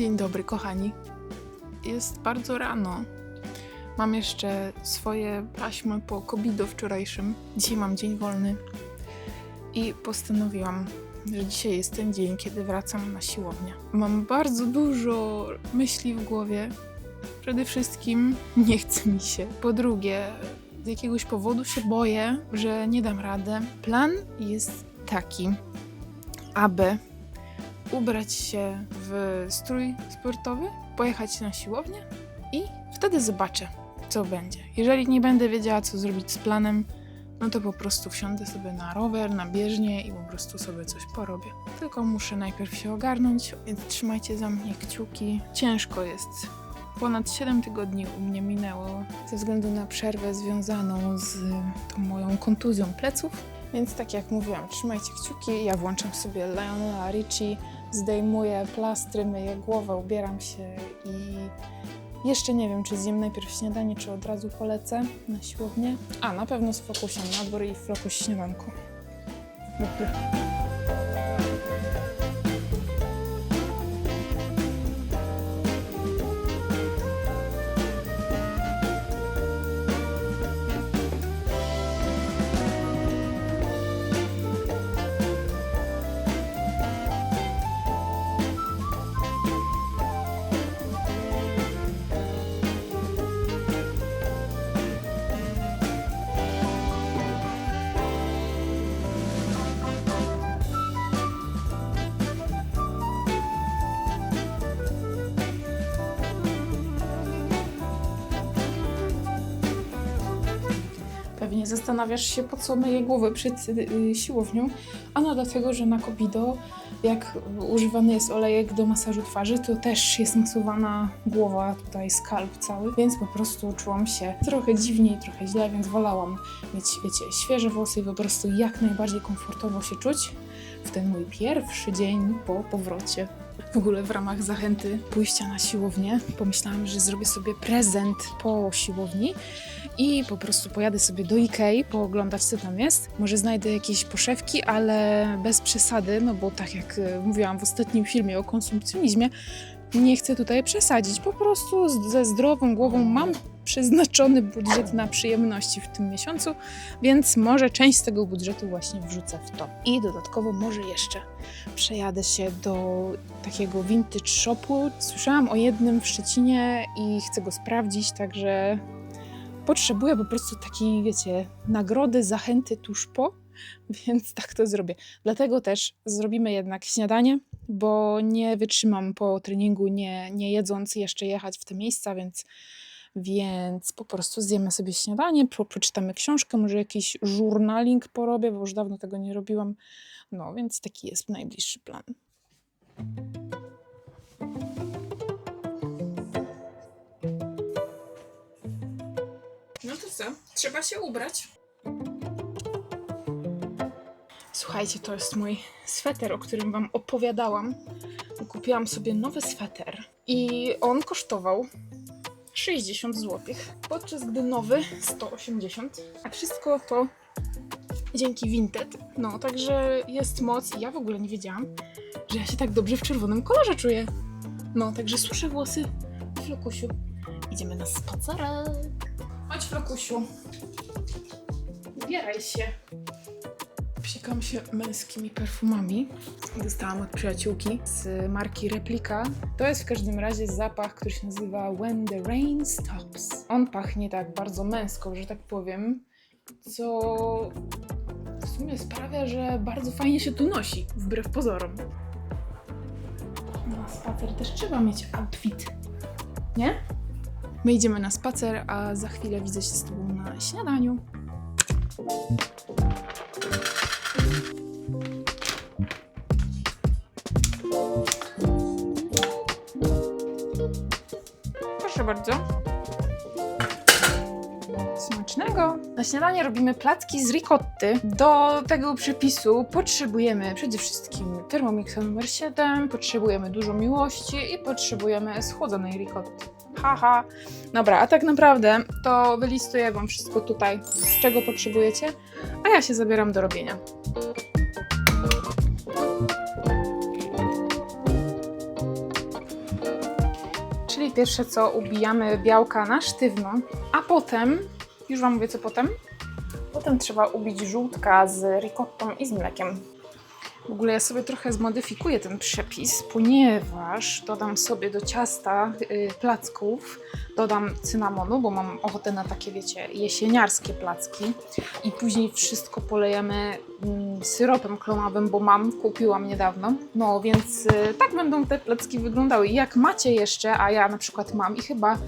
Dzień dobry, kochani. Jest bardzo rano. Mam jeszcze swoje taśmy po kobido wczorajszym. Dzisiaj mam dzień wolny. I postanowiłam, że dzisiaj jest ten dzień, kiedy wracam na siłownię. Mam bardzo dużo myśli w głowie. Przede wszystkim nie chce mi się. Po drugie, z jakiegoś powodu się boję, że nie dam rady. Plan jest taki, aby ubrać się w strój sportowy, pojechać na siłownię i wtedy zobaczę, co będzie. Jeżeli nie będę wiedziała, co zrobić z planem, no to po prostu wsiądę sobie na rower, na bieżnię i po prostu sobie coś porobię. Tylko muszę najpierw się ogarnąć, więc trzymajcie za mnie kciuki. Ciężko jest. Ponad 7 tygodni u mnie minęło ze względu na przerwę związaną z tą moją kontuzją pleców. Więc tak jak mówiłam, trzymajcie kciuki. Ja włączam sobie Lionela Richie, zdejmuję plastry, myję głowę, ubieram się i jeszcze nie wiem, czy zjem najpierw śniadanie, czy od razu polecę na siłownię. A, na pewno z fokusem na dwór i fokus śniadanku. Pewnie zastanawiasz się, po co myję głowę przed y, siłownią. Ano dlatego, że na Kobido, jak używany jest olejek do masażu twarzy, to też jest masowana głowa, tutaj skalp cały, więc po prostu czułam się trochę dziwnie i trochę źle, więc wolałam mieć, wiecie, świeże włosy i po prostu jak najbardziej komfortowo się czuć w ten mój pierwszy dzień po powrocie. W ogóle w ramach zachęty pójścia na siłownię pomyślałam, że zrobię sobie prezent po siłowni i po prostu pojadę sobie do Ikei, pooglądać co tam jest. Może znajdę jakieś poszewki, ale bez przesady, no bo tak jak e, mówiłam w ostatnim filmie o konsumpcjonizmie, nie chcę tutaj przesadzić. Po prostu ze zdrową głową mam przeznaczony budżet na przyjemności w tym miesiącu, więc może część z tego budżetu właśnie wrzucę w to. I dodatkowo może jeszcze przejadę się do takiego vintage shopu. Słyszałam o jednym w Szczecinie i chcę go sprawdzić, także potrzebuję po prostu takiej, wiecie, nagrody, zachęty tuż po, więc tak to zrobię. Dlatego też zrobimy jednak śniadanie, bo nie wytrzymam po treningu, nie, nie jedząc jeszcze jechać w te miejsca, więc, więc po prostu zjemy sobie śniadanie, po, poczytamy książkę, może jakiś żurnaling porobię, bo już dawno tego nie robiłam. No, więc taki jest najbliższy plan. No to co? Trzeba się ubrać. Słuchajcie, to jest mój sweter, o którym Wam opowiadałam. Kupiłam sobie nowy sweter i on kosztował 60 zł, podczas gdy nowy 180, a wszystko to dzięki Vinted. No, także jest moc i ja w ogóle nie wiedziałam, że ja się tak dobrze w czerwonym kolorze czuję. No, także suszę włosy w lokusiu. Idziemy na spacerek. Chodź, Flokusiu. Ubieraj się. Psikam się męskimi perfumami. Dostałam od przyjaciółki z marki Replika. To jest w każdym razie zapach, który się nazywa When the Rain Stops. On pachnie tak bardzo męsko, że tak powiem, co w sumie sprawia, że bardzo fajnie się tu nosi, wbrew pozorom. Na spacer też trzeba mieć outfit, nie? My idziemy na spacer, a za chwilę widzę się z Tobą na śniadaniu. Bardzo. Smacznego. Na śniadanie robimy placki z ricotty. Do tego przepisu potrzebujemy przede wszystkim Thermomixa numer 7, potrzebujemy dużo miłości i potrzebujemy schłodzonej ricotty. Haha. Dobra, a tak naprawdę to wylistuję Wam wszystko tutaj, czego potrzebujecie, a ja się zabieram do robienia. Czyli pierwsze co ubijamy białka na sztywno, a potem, już Wam mówię co potem, potem trzeba ubić żółtka z ricottą i z mlekiem. W ogóle ja sobie trochę zmodyfikuję ten przepis, ponieważ dodam sobie do ciasta y, placków, dodam cynamonu, bo mam ochotę na takie, wiecie, jesieniarskie placki i później wszystko polejemy mm, syropem klonowym, bo mam, kupiłam niedawno. No więc y, tak będą te placki wyglądały. I jak macie jeszcze, a ja na przykład mam i chyba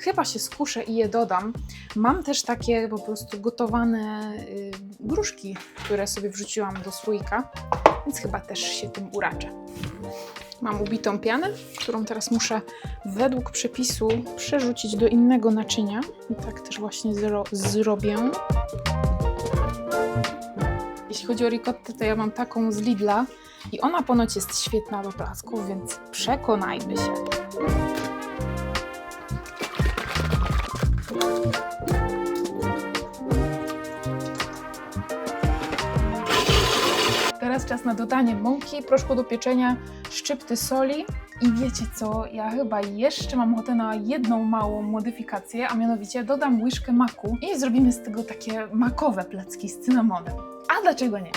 Chyba się skuszę i je dodam. Mam też takie po prostu gotowane y, gruszki, które sobie wrzuciłam do słoika, więc chyba też się tym uraczę. Mam ubitą pianę, którą teraz muszę według przepisu przerzucić do innego naczynia. I tak też właśnie zro zrobię. Jeśli chodzi o ricottę, to ja mam taką z Lidla i ona ponoć jest świetna do placków, więc przekonajmy się. Czas na dodanie mąki, proszku do pieczenia, szczypty soli i wiecie co, ja chyba jeszcze mam ochotę na jedną małą modyfikację, a mianowicie dodam łyżkę maku i zrobimy z tego takie makowe placki z cynamonem. A dlaczego nie?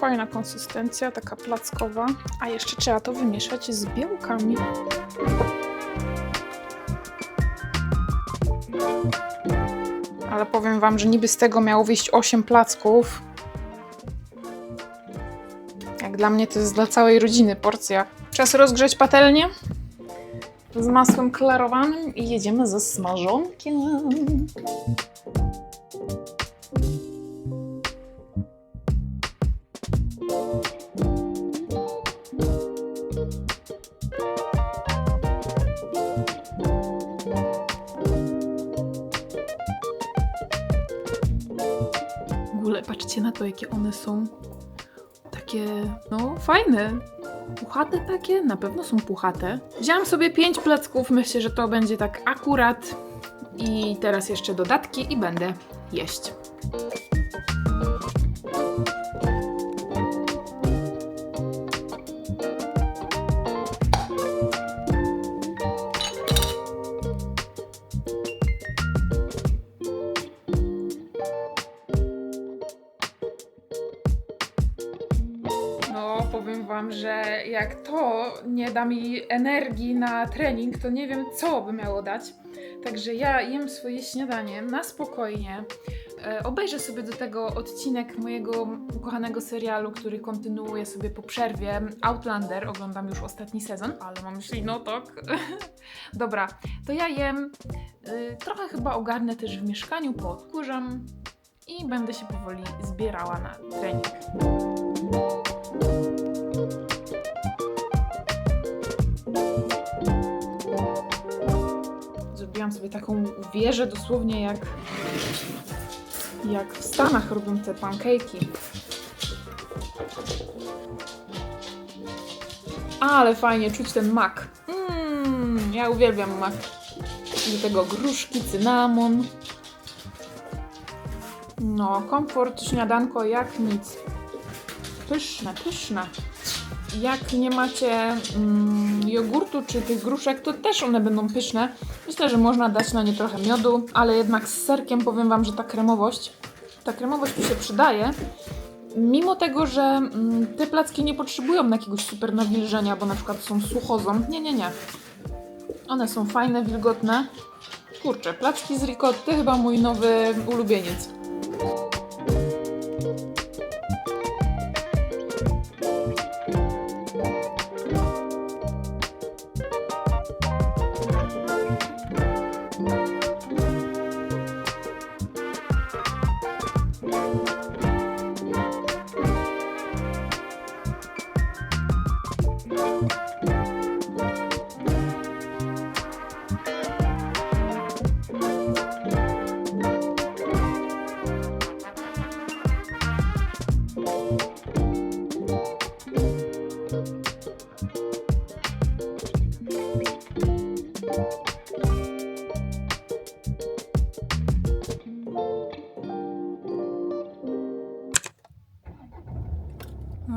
Fajna konsystencja, taka plackowa. A jeszcze trzeba to wymieszać z białkami. Ale powiem Wam, że niby z tego miało wyjść 8 placków. Jak dla mnie to jest dla całej rodziny porcja. Czas rozgrzeć patelnię z masłem klarowanym i jedziemy ze smażonkiem. One są. Takie, no, fajne. Puchate takie? Na pewno są puchate. Wziąłam sobie 5 placków, myślę, że to będzie tak akurat. I teraz jeszcze dodatki i będę jeść. Jak to nie da mi energii na trening, to nie wiem, co by miało dać. Także ja jem swoje śniadanie na spokojnie. E, obejrzę sobie do tego odcinek mojego ukochanego serialu, który kontynuuję sobie po przerwie. Outlander, oglądam już ostatni sezon, ale mam myśli, no tak. Dobra, to ja jem. Y, trochę chyba ogarnę też w mieszkaniu, poodkurzam i będę się powoli zbierała na trening. Zrobiłam sobie taką wieżę dosłownie jak, jak w Stanach robią te pancake'i. Ale fajnie czuć ten mak. Mmm, ja uwielbiam mak. Do tego gruszki, cynamon. No, komfort, śniadanko jak nic. Pyszne, pyszne. Jak nie macie mm, jogurtu czy tych gruszek, to też one będą pyszne. Myślę, że można dać na nie trochę miodu, ale jednak z serkiem powiem Wam, że ta kremowość, ta kremowość tu się przydaje. Mimo tego, że mm, te placki nie potrzebują jakiegoś super nawilżenia, bo na przykład są suchozą. Nie, nie, nie. One są fajne, wilgotne. Kurczę, placki z ricotty chyba mój nowy ulubieniec.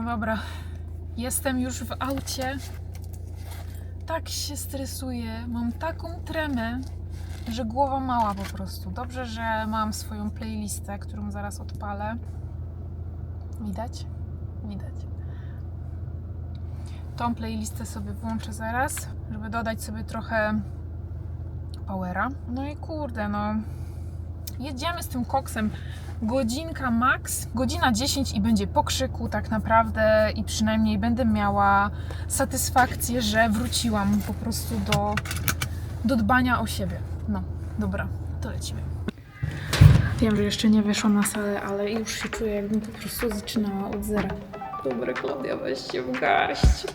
Dobra, jestem już w aucie. Tak się stresuję, mam taką tremę, że głowa mała po prostu. Dobrze, że mam swoją playlistę, którą zaraz odpalę. Widać? Widać. Tą playlistę sobie włączę zaraz, żeby dodać sobie trochę powera. No i kurde, no. Jedziemy z tym koksem. Godzinka max, godzina 10 i będzie po krzyku tak naprawdę i przynajmniej będę miała satysfakcję, że wróciłam po prostu do, do dbania o siebie. No, dobra, to lecimy. Wiem, że jeszcze nie weszłam na salę, ale już się czuję, jakbym po prostu zaczynała od zera. Dobra, Klaudia, weź się w garść.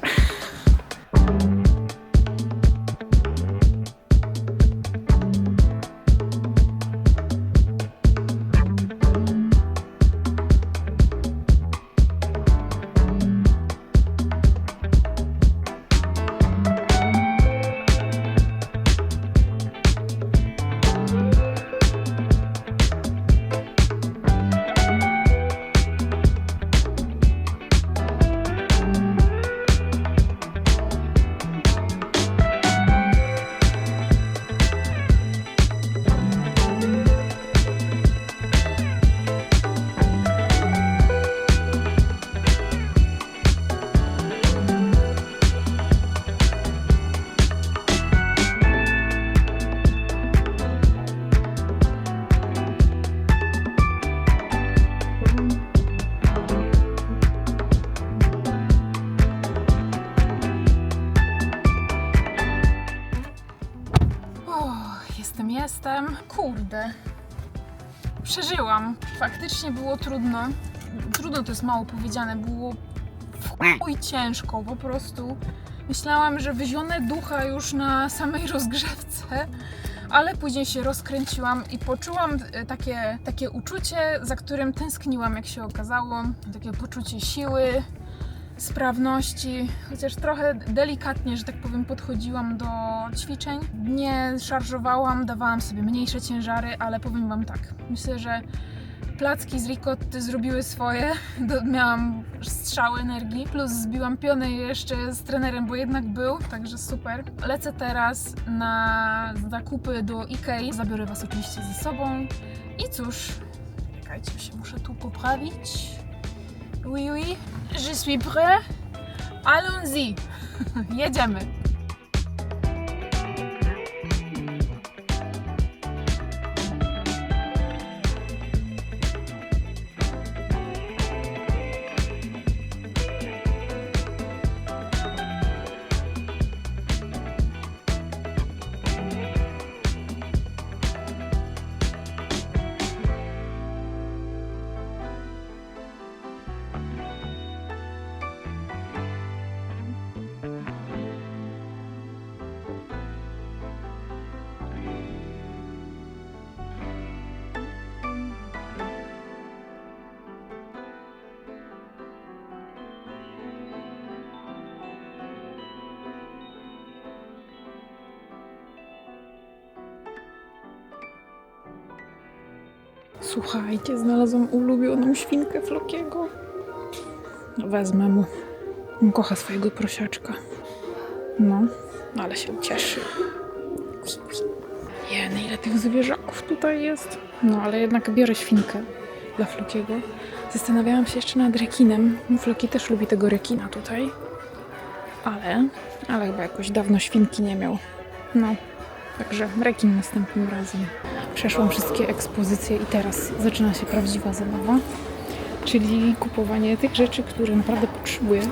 Kurde. Przeżyłam. Faktycznie było trudno. Trudno to jest mało powiedziane. Było i ciężko po prostu. Myślałam, że wyzionę ducha już na samej rozgrzewce, ale później się rozkręciłam i poczułam e, takie, takie uczucie, za którym tęskniłam, jak się okazało. Takie poczucie siły, sprawności, chociaż trochę delikatnie, że tak powiem, podchodziłam do ćwiczeń. Nie szarżowałam, dawałam sobie mniejsze ciężary, ale powiem Wam tak, myślę, że placki z ricotty zrobiły swoje, Do, miałam strzały energii, plus zbiłam pionę jeszcze z trenerem, bo jednak był, także super. Lecę teraz na zakupy do Ikei, zabiorę Was oczywiście ze sobą i cóż, czekajcie, się muszę tu poprawić. Oui, oui, je suis prêt. Allons-y. Jedziemy. Słuchajcie, znalazłam ulubioną świnkę Flokiego. Wezmę mu. On kocha swojego prosiaczka. No, ale się cieszy. Jeny, ile tych zwierzaków tutaj jest. No, ale jednak biorę świnkę dla Flokiego. Zastanawiałam się jeszcze nad rekinem. Floki też lubi tego rekina tutaj. Ale, ale chyba jakoś dawno świnki nie miał. No, także rekin następnym razem. Przeszłam wszystkie ekspozycje i teraz zaczyna się prawdziwa zabawa, czyli kupowanie tych rzeczy, które naprawdę potrzebuję.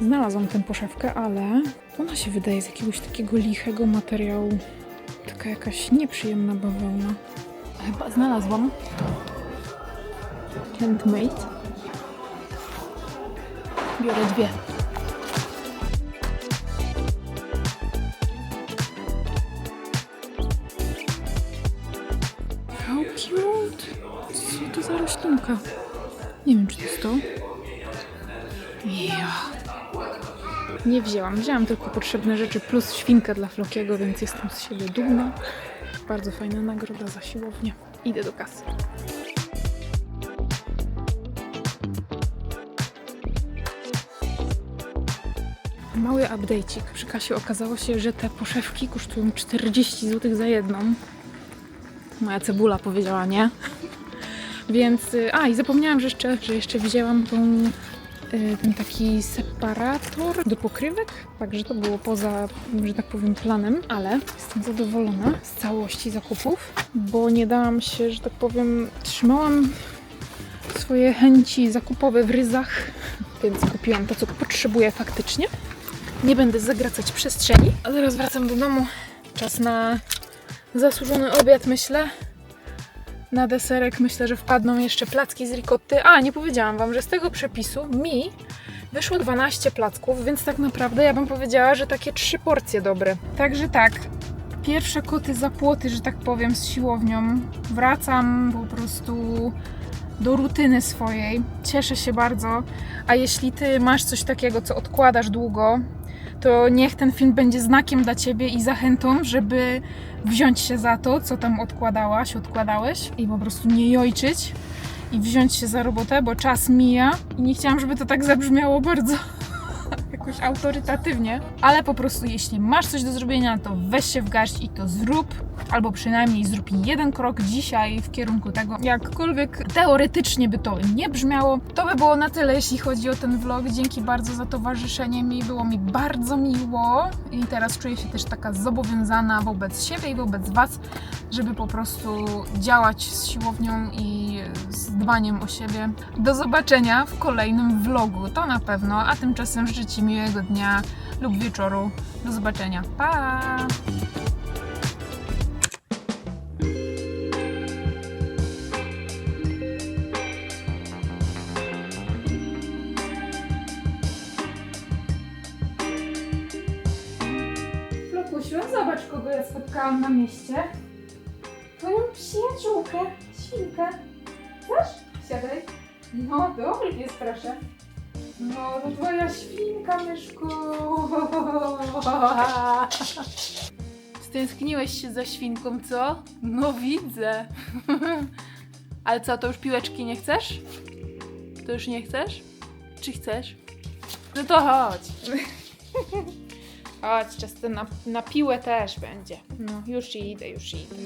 Znalazłam tę poszewkę, ale ona się wydaje z jakiegoś takiego lichego materiału. Taka jakaś nieprzyjemna bawełna. Chyba znalazłam. Handmade. Biorę dwie. Nie wzięłam. Wzięłam tylko potrzebne rzeczy plus świnkę dla Flokiego, więc jestem z siebie dumna. Bardzo fajna nagroda za siłownię. Idę do kasy. Mały update'cik. Przy kasie okazało się, że te poszewki kosztują 40 zł za jedną. Moja cebula powiedziała nie. Więc, y, a i zapomniałam, że jeszcze, że jeszcze wzięłam tą, ten taki separator do pokrywek, także to było poza, że tak powiem, planem, ale jestem zadowolona z całości zakupów, bo nie dałam się, że tak powiem, trzymałam swoje chęci zakupowe w ryzach, więc kupiłam to, co potrzebuję faktycznie. Nie będę zagracać przestrzeni, a teraz wracam do domu. Czas na zasłużony obiad, myślę. Na deserek myślę, że wpadną jeszcze placki z ricotty. A, nie powiedziałam Wam, że z tego przepisu mi wyszło 12 placków, więc tak naprawdę ja bym powiedziała, że takie trzy porcje dobre. Także tak, pierwsze koty za płoty, że tak powiem, z siłownią. Wracam po prostu do rutyny swojej. Cieszę się bardzo. A jeśli Ty masz coś takiego, co odkładasz długo, to niech ten film będzie znakiem dla Ciebie i zachętą, żeby wziąć się za to, co tam odkładałaś, odkładałeś i po prostu nie jojczyć i wziąć się za robotę, bo czas mija i nie chciałam, żeby to tak zabrzmiało bardzo jakoś autorytatywnie, ale po prostu jeśli masz coś do zrobienia, to weź się w garść i to zrób, albo przynajmniej zrób jeden krok dzisiaj w kierunku tego, jakkolwiek teoretycznie by to nie brzmiało. To by było na tyle, jeśli chodzi o ten vlog. Dzięki bardzo za towarzyszenie mi, było mi bardzo miło i teraz czuję się też taka zobowiązana wobec siebie i wobec Was, żeby po prostu działać z siłownią i z dbaniem o siebie. Do zobaczenia w kolejnym vlogu, to na pewno, a tymczasem życzę Ci miłego dnia lub wieczoru. Do zobaczenia. Pa! Zobacz kogo ja spotkałam na mieście. Twoją przyjaciółkę, świnkę. Chcesz? Siadaj. No, dobry pies, proszę. No, to twoja świnka, myszku. Stęskniłeś się za świnką, co? No widzę. Ale co, to już piłeczki nie chcesz? To już nie chcesz? Czy chcesz? No to chodź. Chodź, czas na, na piłę też będzie. No, już idę, już idę.